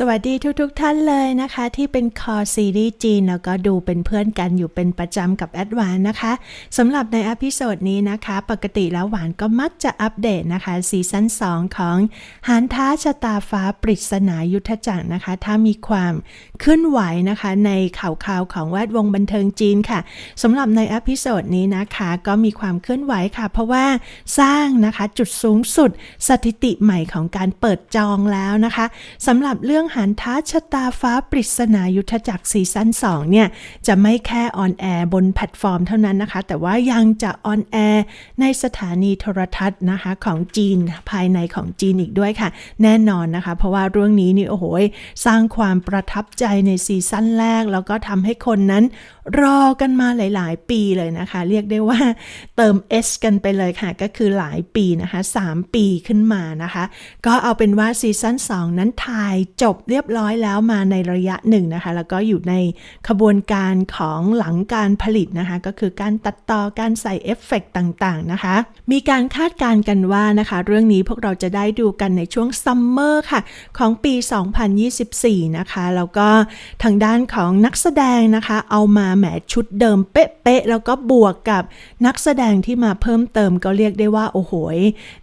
สวัสดีทุกๆทท่านเลยนะคะ ที่เป็นคอซีรีส์จีน แล้วก็ดูเป็นเพื่อนกันอยู่เป็นประจำกับแอดวานนะคะสำหรับในอพิโซดนี้นะคะ ปกติแล้วหวานก็มักจะอัปเดตนะคะซีซั่น2 ของหานท้าชะตาฟ้าปริศนายุทธจักรนะคะ ถ้ามีความเคลื่อนไหวนะคะ ในข่าวข่าวของแวดวงบันเทิงจีนค่ะสำหรับในอพิโซดนี้นะคะ ก็มีความเคลื่อนไหวค่ะ เพราะว่าสร้างนะคะจุดสูงสุดสถิติใหม่ของการเปิดจองแล้วนะคะสำหรับเรื่องหันท้าชะตาฟ้าปริศนายุทธจักรซีซั่น2เนี่ย จะไม่แค่ออนแอร์บนแพลตฟอร์มเท่านั้นนะคะ แต่ว่ายังจะออนแอร์ในสถานีโทรทัศน์นะคะของจีนภายในของจีนอีกด้วยค่ะ แน่นอนนะคะ เพราะว่าเรื่องนี้นี่โอ้โหสร้างความประทับใจในซีซั่นแรก แล้วก็ทำให้คนนั้นรอกันมาหลาย ๆ ปีเลยนะคะ เรียกได้ว่าเติม S กันไปเลยค่ะ ก็คือหลายปีนะคะ 3 ปีขึ้นมานะคะ ก็เอาเป็นว่าซีซั่น2นั้นถ่ายจบเรียบร้อยแล้วมาในระยะหนึ่งนะคะ แล้วก็อยู่ในขบวนการของหลังการผลิตนะคะ ก็คือการตัดต่อการใส่เอฟเฟกต่างๆนะคะ มีการคาดการณ์กันว่านะคะ เรื่องนี้พวกเราจะได้ดูกันในช่วงซัมเมอร์ค่ะ ของปี 2024 นะคะ แล้วก็ทางด้านของนักแสดงนะคะ เอามาแหมชุดเดิมเป๊ะๆแล้วก็บวกกับนักแสดงที่มาเพิ่มเติมก็เรียกได้ว่าโอ้โห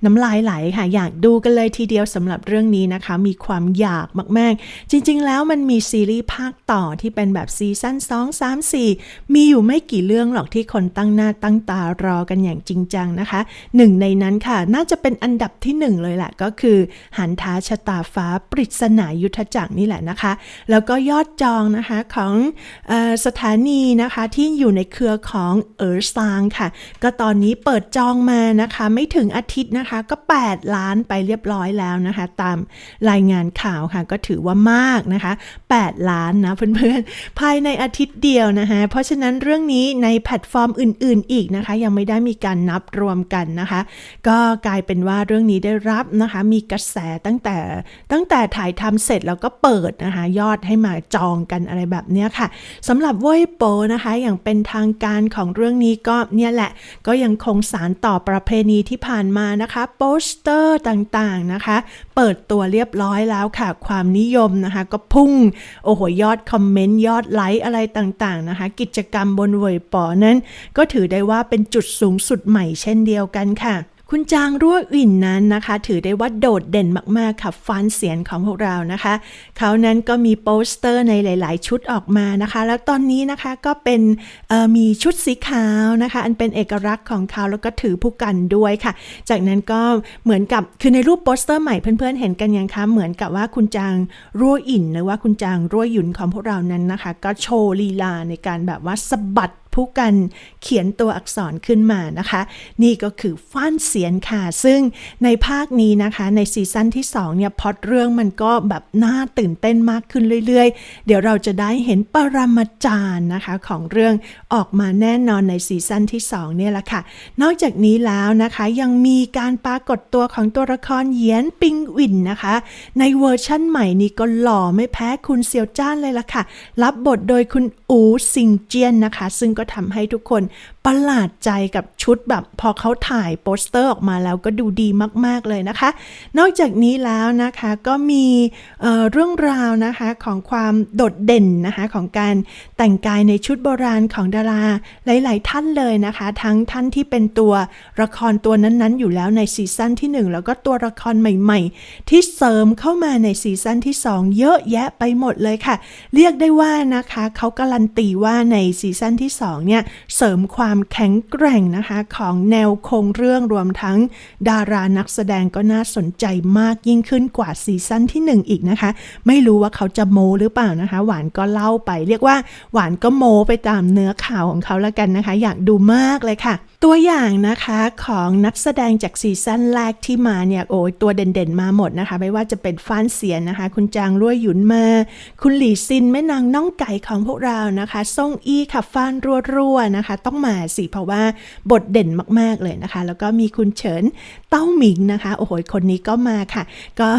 น้ำลายไหลค่ะ อยากดูกันเลยทีเดียวสำหรับเรื่องนี้นะคะ มีความอยากมากๆจริงๆ แล้วมันมีซีรีส์ภาคต่อที่เป็นแบบซีซั่น2 3 4 มีอยู่ไม่กี่เรื่องหรอกที่คนตั้งหน้าตั้งตารอกันอย่างจริงจังนะคะ หนึ่งในนั้นค่ะ น่าจะเป็นอันดับที่หนึ่งเลยแหละก็คือ หันท้าชะตาฟ้าปริศนายุทธจักรนี่แหละนะคะ แล้วก็ยอดจองนะคะของออสถานีนะคะที่อยู่ในเครือของเออร์ซางค่ะ ก็ตอนนี้เปิดจองมานะคะไม่ถึงอาทิตย์นะคะก็ 8 ล้านไปเรียบร้อยแล้วนะคะ ตามรายงานข่าวค่ะก็ถือว่ามากนะคะ 8 ล้านนะเพื่อนๆ ภายในอาทิตย์เดียวนะคะ เพราะฉะนั้นเรื่องนี้ในแพลตฟอร์มอื่นๆ อีกนะคะ ยังไม่ได้มีการนับรวมกันนะคะ ก็กลายเป็นว่าเรื่องนี้ได้รับนะคะ มีกระแสตั้งแต่ตั้งแต่ถ่ายทำเสร็จแล้วก็เปิดนะคะ ยอดให้มาจองกันอะไรแบบนี้ค่ะสำหรับเว่ยโปนะคะ อย่างเป็นทางการของเรื่องนี้ก็เนี่ยแหละ ก็ยังคงสารต่อประเพณีที่ผ่านมานะคะ โปสเตอร์ต่างๆนะคะ เปิดตัวเรียบร้อยแล้วค่ะความนิยมนะคะ ก็พุ่ง โอ้โห ยอดคอมเมนต์ ยอดไลค์อะไรต่างๆนะคะ กิจกรรมบนเวยปอนั้น ก็ถือได้ว่าเป็นจุดสูงสุดใหม่เช่นเดียวกันค่ะ คุณจางรั่วอิ่นนั้นนะคะ ถือได้ว่าโดดเด่นมาก ๆ ค่ะฟันเสียงของพวกเรานะคะ เขานั้นก็มีโปสเตอร์ในหลาย ๆ ชุดออกมานะคะ แล้วตอนนี้นะคะก็เป็นมีชุดสีขาวนะคะ อันเป็นเอกลักษณ์ของเขาแล้วก็ถือผู้กันด้วยค่ะ จากนั้นก็เหมือนกับคือในรูปโปสเตอร์ใหม่เพื่อน ๆ เห็นกันยังคะเหมือนกับว่าคุณจางรั่วอิ่นหรือว่าคุณจางรั่วหยุนของพวกเรานั้นนะคะ ก็โชว์ลีลาในการแบบว่าสะบัด ผู้กันเขียนตัวอักษรขึ้นมานะคะ นี่ก็คือฟ้านเสียนค่ะ ซึ่งในภาคนี้นะคะในซีซั่นที่2เนี่ยพอดเรื่องมันก็แบบน่าตื่นเต้นมากขึ้นเรื่อยๆ เดี๋ยวเราจะได้เห็นปรมาจารย์นะคะของเรื่องออกมาแน่นอนในซีซั่นที่2เนี่ยแหละค่ะ นอกจากนี้แล้วนะคะยังมีการปรากฏตัวของตัวละครเยียนปิงวินนะคะ ในเวอร์ชั่นใหม่นี้ก็หล่อไม่แพ้คุณเซียวจ้านเลยล่ะค่ะ รับบทโดยคุณอูซิงเจียนนะคะ ซึ่งก็ทำให้ทุกคนประหลาดใจกับชุดแบบพอเขาถ่ายโปสเตอร์ออกมาแล้วก็ดูดีมาก ๆ เลยนะคะ นอกจากนี้แล้วนะคะก็มีเเรื่องราวนะคะของความโดดเด่นนะคะของการแต่งกายในชุดโบราณของดาราหลาย ๆ ท่านเลยนะคะ ทั้งท่านที่เป็นตัวละครตัวนั้น ๆ อยู่แล้วในซีซั่นที่ 1 แล้วก็ตัวละครใหม่ ๆ ที่เสริมเข้ามาในซีซั่นที่ 2 เยอะแยะไปหมดเลยค่ะ เรียกได้ว่านะคะเขาการันตีว่าในซีซั่นที่ 2เนี่ยเสริมความแข็งแกร่งนะคะของแนวโครงเรื่องรวมทั้ง ดารานักแสดงก็น่าสนใจมากยิ่งขึ้นกว่าซีซั่นที่ 1 อีกนะคะ ไม่รู้ว่าเขาจะโมหรือเปล่านะคะ หวานก็เล่าไป เรียกว่าหวานก็โมไปตามเนื้อข่าวของเขาแล้วกันนะคะ อยากดูมากเลยค่ะ ตัวอย่างนะคะของนักแสดงจากซีซั่นแรกที่มาเนี่ยโอ้ยตัวเด่นๆมาหมดนะคะ ไม่ว่าจะเป็นฟ้านเสียนนะคะ คุณจางรั่วหยุนมา คุณหลี่ซินแม่นางน้องไก่ของพวกเรานะคะซ่งอี้ค่ะฟ้านรัวๆนะคะ ต้องมาสิเพราะว่าบทเด่นมากๆเลยนะคะ แล้วก็มีคุณเฉิน เต้าหมิงนะคะ โอ้โห คนนี้ก็มาค่ะ ก็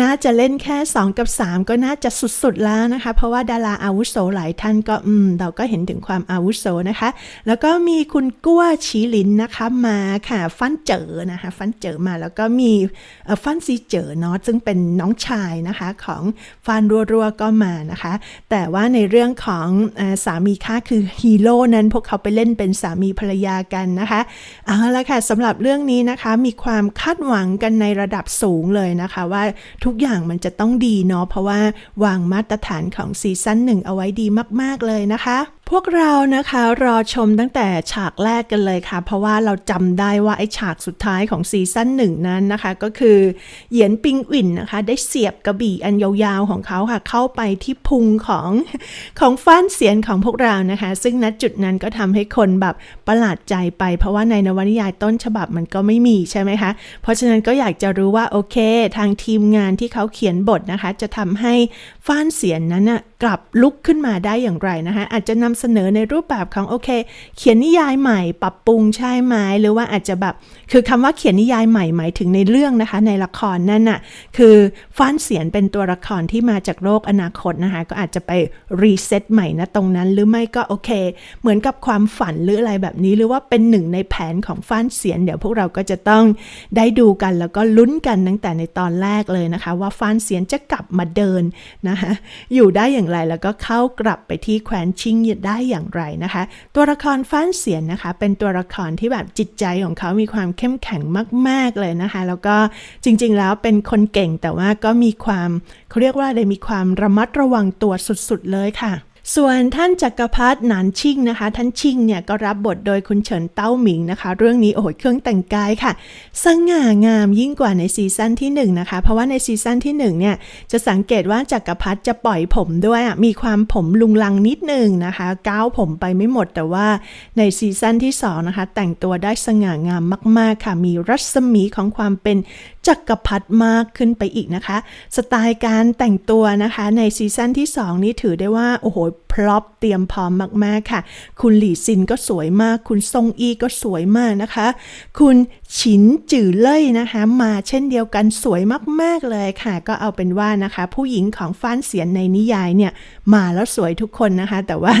น่าจะเล่นแค่ 2 กับ 3 ก็น่าจะสุดๆแล้วนะคะ เพราะว่าดาราอาวุโสหลายท่านก็อืม เราก็เห็นถึงความอาวุโสนะคะ แล้วก็มีคุณกั้วฉีชีลินนะคะมาค่ะ ฟันเจอนะคะ ฟันเจอมาแล้วก็มีเอ่อฟันซีเจอเนาะซึ่งเป็นน้องชายนะคะของฟันรัวๆก็มานะคะ แต่ว่าในเรื่องของอสามีค่าคือฮีโร่นั้นพวกเขาไปเล่นเป็นสามีภรรยากันนะคะเอาละค่ะสำหรับเรื่องนี้นะคะมีความคาดหวังกันในระดับสูงเลยนะคะว่าทุกอย่างมันจะต้องดีเนาะเพราะว่าวางมาตรฐานของซีซั่นหนึ่งเอาไว้ดีมาก ๆ เลยนะคะพวกเรานะคะรอชมตั้งแต่ฉากแรกกันเลยค่ะ เพราะว่าเราจำได้ว่าไอ้ฉากสุดท้ายของซีซั่นหนึ่งนั้นนะคะ ก็คือ เหยียนปิงอิ่นนะคะ ได้เสียบกระบี่อันยาวๆของเขาค่ะ เข้าไปที่พุงของของฟ้านเสียนของพวกเรานะคะ ซึ่งณจุดนั้นก็ทำให้คนแบบประหลาดใจไป เพราะว่าในนวนิยายต้นฉบับมันก็ไม่มีใช่ไหมคะ เพราะฉะนั้นก็อยากจะรู้ว่าโอเค ทางทีมงานที่เขาเขียนบทนะคะ จะทำให้ ฟ้านเสียนนั้นน่ะกลับลุกขึ้นมาได้อย่างไรนะคะอาจจะนำเสนอในรูปแบบของโอเค เขียนนิยายใหม่ ปรับปรุงใช่ไหมหรือว่าอาจจะแบบคือคำว่าเขียนนิยายใหม่หมายถึงในเรื่องนะคะ ในละครนั่นน่ะคือฟ้านเสียนเป็นตัวละครที่มาจากโลกอนาคตนะคะก็อาจจะไปรีเซ็ตใหม่นะตรงนั้นหรือไม่ก็โอเค เหมือนกับความฝันหรืออะไรแบบนี้ หรือว่าเป็นหนึ่งในแผนของฟ้านเสียน เดี๋ยวพวกเราก็จะต้องได้ดูกันแล้วก็ลุ้นกันตั้งแต่ในตอนแรกเลยนะคะ ว่าฟ้านเสียนจะกลับมาเดินนะคะอยู่ได้อย่างไรแล้วก็เข้ากลับไปที่แคว้นชิงได้อย่างไรนะคะ ตัวละครฟ้านเสียนนะคะ เป็นตัวละครที่แบบจิตใจของเขามีความเข้มแข็งมาก ๆเลยนะคะ แล้วก็จริงๆแล้วเป็นคนเก่งแต่ว่าก็มีความเขาเรียกว่าอะไรมีความระมัดระวังตัวสุดๆเลยค่ะ ส่วนท่านจักรพรรดิหนานชิงนะคะ ท่านชิงเนี่ยก็รับบทโดยคุณเฉินเต้าหมิงนะคะ เรื่องนี้โอ้โหเครื่องแต่งกายค่ะ สง่างามยิ่งกว่าในซีซั่นที่1นงนะคะ เพราะว่าในซีซั่นที่1เนี่ยจะสังเกตว่าจักรพรรดิจะปล่อยผมด้วยมีความผมลุงลังนิดหนึ่งนะคะก้าวผมไปไม่หมดแต่ว่าในซีซั่นที่2นะคะแต่งตัวได้สง่างามมาก ๆค่ะ มีรัศมีของความเป็น จักรพรรดิมากขึ้นไปอีกนะคะ สไตล์การแต่งตัวนะคะในซีซั่นที่ 2 นี้ถือได้ว่า โอ้โห ร็อพเตรียมพร้อมมากๆค่ะ คุณหลี่ซินก็สวยมาก คุณซงอีก็สวยมากนะคะ คุณฉินจือเล่ยนะคะ มาเช่นเดียวกันสวยมากๆเลยค่ะ ก็เอาเป็นว่านะคะ ผู้หญิงของฟ้านเสียนในนิยายเนี่ยมาแล้วสวยทุกคนนะคะ แต่ว่า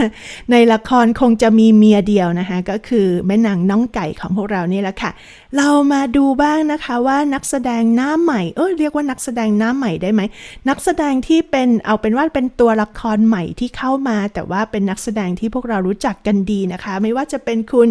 ในละครคงจะมีเมียเดียวนะคะ ก็คือแม่นางน้องไก่ของพวกเรานี่แหละค่ะ เรามาดูบ้างนะคะว่านักแสดงหน้าใหม่เออเรียกว่านักแสดงหน้าใหม่ได้ไหมนักแสดงที่เป็นเอาเป็นว่าเป็นตัวละครใหม่ที่เข้ามาแต่ว่าเป็นนักแสดงที่พวกเรารู้จักกันดีนะคะ ไม่ว่าจะเป็นคุณ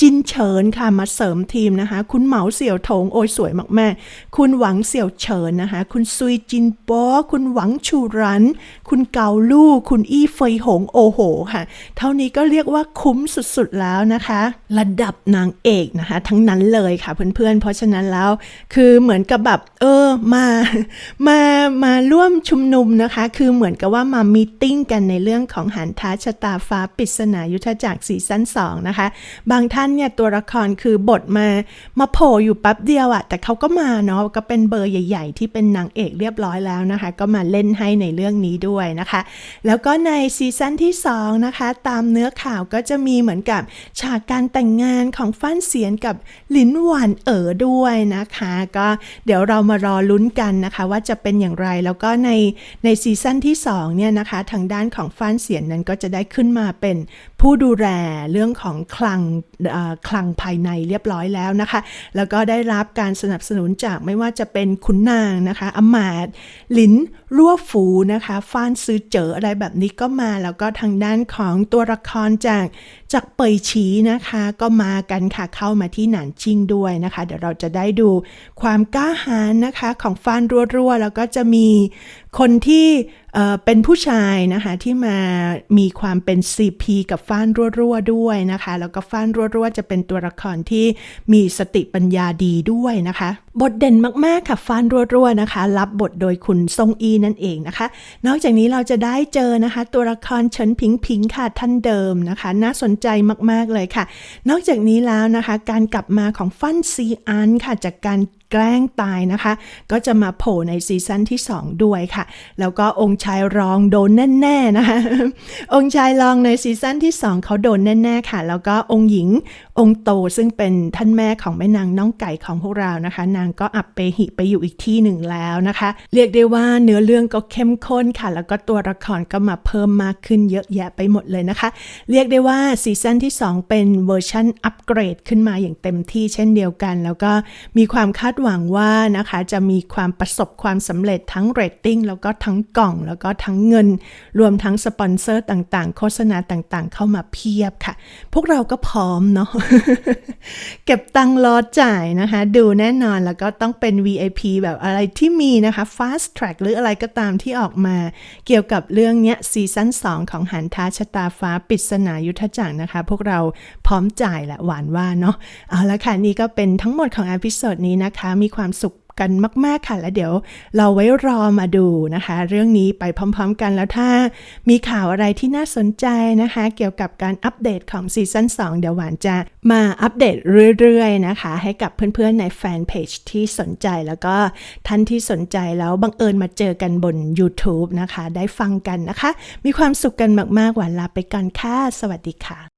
จินเฉินค่ะมาเสริมทีมนะคะ คุณเหมาเสี่ยวถงโอยสวยมากๆ คุณหวังเสี่ยวเฉินนะคะ คุณซุยจินโปคุณหวังชูรัน คุณเกาลู่คุณอี้เฟยหงโอโหค่ะ เท่านี้ก็เรียกว่าคุ้มสุดๆแล้วนะคะ ระดับนางเอกนะคะ ทั้งนั้นเลยค่ะเพื่อนๆ เพราะฉะนั้นแล้วคือเหมือนกับแบบเออมามามาร่วมชุมนุมนะคะ คือเหมือนกับว่ามามีติ้งกันในเรื่องของหันท้าชะตาฟ้าปริศนายุทธจักรซีซั่น2นะคะ บางท่านเนี่ยตัวละครคือบทมามาโผล่อยู่แป๊บเดียวอะแต่เขาก็มาเนาะก็เป็นเบอร์ใหญ่ ๆ ที่เป็นนางเอกเรียบร้อยแล้วนะคะ ก็มาเล่นให้ในเรื่องนี้ด้วยนะคะ แล้วก็ในซีซั่นที่2นะคะตามเนื้อข่าวก็จะมีเหมือนกับฉากการแต่งงานของฟ้านเสียนกับลินหวานเอ๋อด้วยนะคะ ก็เดี๋ยวเรามารอลุ้นกันนะคะ ว่าจะเป็นอย่างไรแล้วก็ในในซีซั่นที่2เนี่ยนะคะ ทางด้านของฟ้านเสียนนั้นก็จะได้ขึ้นมาเป็นผู้ดูแลเรื่องของคลังคลังภายในเรียบร้อยแล้วนะคะ แล้วก็ได้รับการสนับสนุนจากไม่ว่าจะเป็นขุนนางนะคะอมาตหลินรั่วฝูนะคะฟ้านซื้อเจออะไรแบบนี้ก็มาแล้วก็ทางด้านของตัวละครจากจากเปยฉีนะคะ ก็มากันค่ะเข้ามาที่หนานชิงด้วยนะคะ เดี๋ยวเราจะได้ดูความกล้าหาญนะคะของฟ้านรัวๆแล้วก็จะมีคนที่ เป็นผู้ชายนะคะที่มามีความเป็น CP กับฟ้านรั่วๆด้วยนะคะ แล้วก็ฟ้านรั่วๆจะเป็นตัวละครที่มีสติปัญญาดีด้วยนะคะ บทเด่นมากๆค่ะฟานรั่วๆนะคะ รับบทโดยคุณซงอีนั่นเองนะคะ นอกจากนี้เราจะได้เจอนะคะ ตัวละครเฉินผิงผิงค่ะท่านเดิมนะคะ น่าสนใจมากๆเลยค่ะ นอกจากนี้แล้วนะคะ การกลับมาของฟันซีอันค่ะจากการแกล้งตายนะคะ ก็จะมาโผล่ในซีซั่นที่ 2 ด้วยค่ะ แล้วก็องค์ชายรองโดนแน่ๆนะคะ องค์ชายรองในซีซั่นที่ 2 เขาโดนแน่ ๆค่ะ แล้วก็องค์หญิงองค์โตซึ่งเป็นท่านแม่ของแม่นางน้องไก่ของพวกเรานะคะนางก็อับเปหิไปอยู่อีกที่หนึ่งแล้วนะคะ เรียกได้ว่าเนื้อเรื่องก็เข้มข้นค่ะ แล้วก็ตัวละครก็มาเพิ่มมากขึ้นเยอะแยะไปหมดเลยนะคะ เรียกได้ว่าซีซั่นที่ 2 เป็นเวอร์ชันอัปเกรดขึ้นมาอย่างเต็มที่เช่นเดียวกัน แล้วก็มีความคาดหวังว่านะคะ จะมีความประสบความสำเร็จทั้งเรตติ้งแล้วก็ทั้งกล่องแล้วก็ทั้งเงิน รวมทั้งสปอนเซอร์ต่างๆ โฆษณาต่างๆ เข้ามาเพียบค่ะ พวกเราก็พร้อมเนาะเก็บตังค์รอจ่ายนะคะ ดูแน่นอนแล้วก็ต้องเป็น VIP แบบอะไรที่มีนะคะ Fast Track หรืออะไรก็ตามที่ออกมา เกี่ยวกับเรื่องเนี้ยซีซั่น2 ของหันท้าชะตาฟ้าปริศนายุทธจักรนะคะ พวกเราพร้อมจ่ายและหวานว่าเนาะเอาละค่ะ นี่ก็เป็นทั้งหมดของอพิโซดนี้นะคะ มีความสุข กันมากๆค่ะแล้วเดี๋ยวเราไว้รอมาดูนะคะ เรื่องนี้ไปพร้อมๆกันแล้วถ้ามีข่าวอะไรที่น่าสนใจนะคะ เกี่ยวกับการอัปเดตของซีซั่น2 เดี๋ยวหวานจะมาอัปเดตเรื่อยๆนะคะ ให้กับเพื่อนๆในแฟนเพจที่สนใจแล้วก็ท่านที่สนใจแล้วบังเอิญมาเจอกันบน YouTube นะคะ ได้ฟังกันนะคะ มีความสุขกันมากๆหวานลาไปก่อนค่ะสวัสดีค่ะ